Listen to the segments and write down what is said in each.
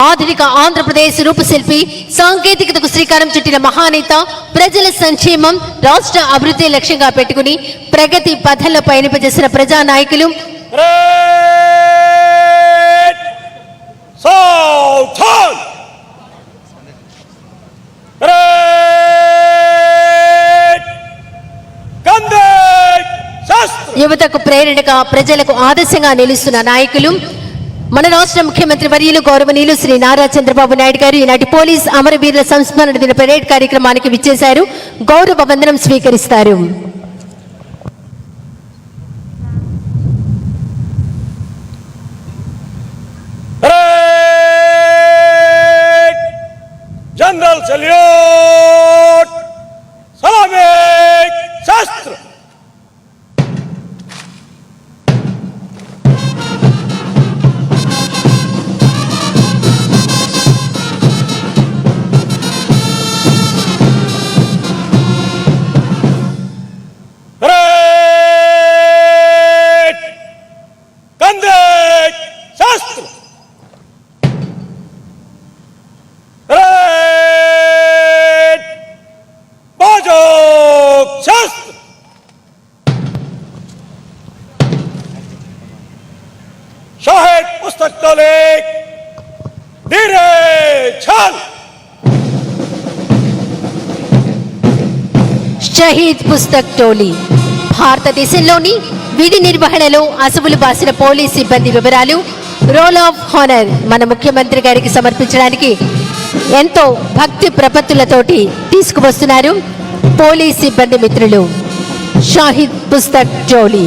ఆధునిక ఆంధ్రప్రదేశ్ రూపశిల్పి సాంకేతికతకు శ్రీకారం చుట్టిన మహానేత ప్రజల సంక్షేమం రాష్ట్ర అభివృద్ధి లక్ష్యంగా పెట్టుకుని ప్రగతి పథంలో పయనింపజేసిన ప్రజానాయకులు నాయకులు యువతకు ప్రేరణగా ప్రజలకు ఆదర్శంగా నిలుస్తున్న నాయకులు. మన రాష్ట్ర ముఖ్యమంత్రి వర్యులు గౌరవనీయులు శ్రీ నారా చంద్రబాబు నాయుడు గారు ఈనాటి పోలీస్ అమరవీరుల సంస్మరణ దిన పరేడ్ కార్యక్రమానికి విచ్చేశారు. గౌరవ వందనం స్వీకరిస్తారు. General General Bajok Shastra! Shahid Pustak Shaheed Pustak టోలీ భారతదేశంలోని విధి నిర్వహణలో అసువులు బాసిన పోలీస్ సిబ్బంది వివరాలు రోల్ ఆఫ్ హానర్ మన ముఖ్యమంత్రి గారికి సమర్పించడానికి ఎంతో భక్తి ప్రపత్తులతోటి తీసుకువస్తున్నారు పోలీస్ సిబ్బంది మిత్రులు షాహిద్ పుస్తక్ టోలీ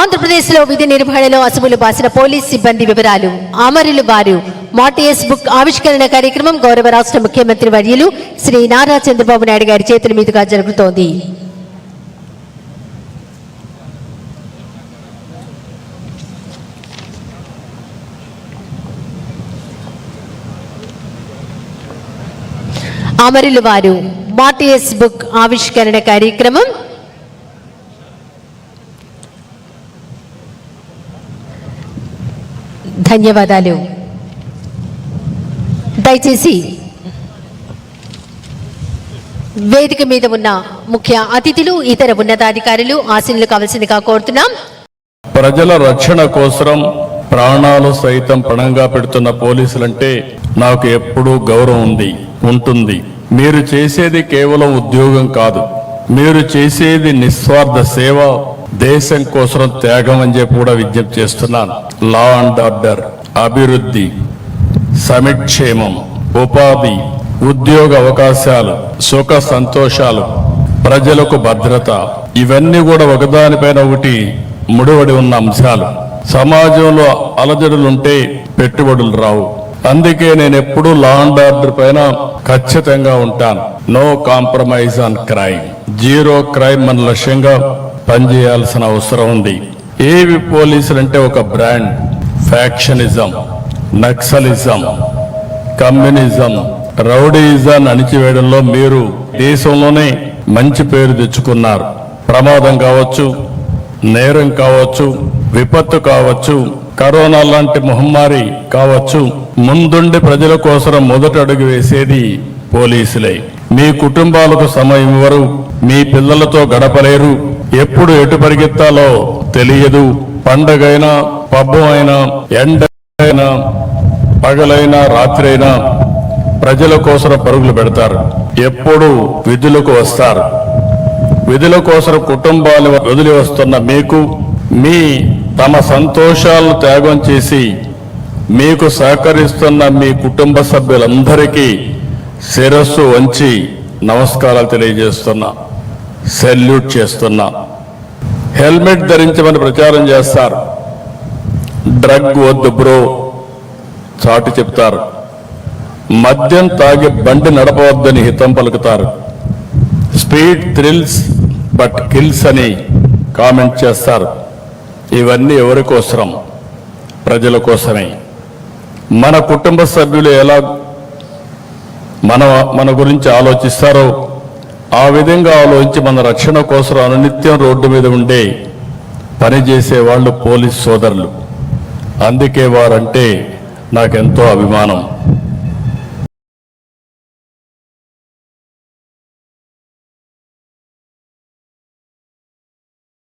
ఆంధ్రప్రదేశ్లో విధి నిర్వహణలో అసువులు బాసిన పోలీస్ సిబ్బంది వివరాలు. అమరులు వారు. మాటిఎస్ బుక్ ఆవిష్కరణ కార్యక్రమం గౌరవ రాష్ట్ర ముఖ్యమంత్రి వర్యులు శ్రీ నారా చంద్రబాబు నాయుడు గారి చేతుల మీదుగా జరుగుతోంది. అమరులు వారు. మాటిఎస్ బుక్ ఆవిష్కరణ కార్యక్రమం ధన్యవాదాలు. దయచేసి వేదిక మీద ఉన్న ముఖ్య అతిథులు ఇతర ఉన్నతాధికారులు ఆశీనులు కావలసిందిగా కోరుతున్నాం. ప్రజల రక్షణ కోసం ప్రాణాలు సైతం పణంగా పెడుతున్న పోలీసులంటే నాకు ఎప్పుడూ గౌరవం ఉంది ఉంటుంది. మీరు చేసేది కేవలం ఉద్యోగం కాదు. మీరు చేసేది నిస్వార్థ సేవ దేశం కోసం త్యాగం అని చెప్పి కూడా విజ్ఞప్తి చేస్తున్నాను. లా అండ్ ఆర్డర్ అభివృద్ధి సమిక్షేమం ఉపాధి ఉద్యోగ అవకాశాలు సుఖ సంతోషాలు ప్రజలకు భద్రత ఇవన్నీ కూడా ఒకదానిపైన ఒకటి ముడివడి ఉన్న అంశాలు. సమాజంలో అలజడులుంటే పెట్టుబడులు రావు. అందుకే నేను ఎప్పుడూ లా అండ్ ఆర్డర్ పైన ఖచ్చితంగా ఉంటాను. No compromise on crime zero crime మన లక్ష్యంగా పనిచేయాల్సిన అవసరం ఉంది. ఏవి పోలీసులు అంటే ఒక brand. Factionism Naxalism communism rowdyism అణిచివేయడంలో మీరు దేశంలోనే మంచి పేరు తెచ్చుకున్నారు. ప్రమాదం కావచ్చు నేరం కావచ్చు విపత్తు కావచ్చు కరోనా లాంటి మహమ్మారి కావచ్చు ముందుండి ప్రజల కోసం మొదట అడుగు వేసేది పోలీసులే. మీ కుటుంబాలకు సమయం ఇవ్వరు మీ పిల్లలతో గడపలేరు ఎప్పుడు ఎటు పరిగెత్తాలో తెలియదు. పండగైనా పబ్బం అయినా ఎండ అయినా పగలైనా రాత్రి అయినా ప్రజల కోసం పరుగులు పెడతారు. ఎప్పుడు విధులకు వస్తారు. విధుల కోసం కుటుంబాలు వదిలి వస్తున్న మీకు మీ తమ సంతోషాలను త్యాగం చేసి మీకు సహకరిస్తున్న మీ కుటుంబ సభ్యులందరికీ శిరస్సు వంచి నమస్కారాలు తెలియజేస్తున్నా. సెల్యూట్ చేస్తున్నా. హెల్మెట్ ధరించమని ప్రచారం చేస్తారు. డ్రగ్ వద్దు బ్రో చాటు చెప్తారు. మద్యం తాగి బండి నడపవద్దని హితం పలుకుతారు. స్పీడ్ థ్రిల్స్ బట్ కిల్స్ అని కామెంట్ చేస్తారు. ఇవన్నీ ఎవరి కోసరం ప్రజల కోసమే. మన కుటుంబ సభ్యులు ఎలా మన మన గురించి ఆలోచిస్తారో ఆ విధంగా ఆలోచించి మన రక్షణ కోసం అనునిత్యం రోడ్డు మీద ఉండే పనిచేసే వాళ్ళు పోలీస్ సోదరులు. అందుకే వారంటే నాకెంతో అభిమానం.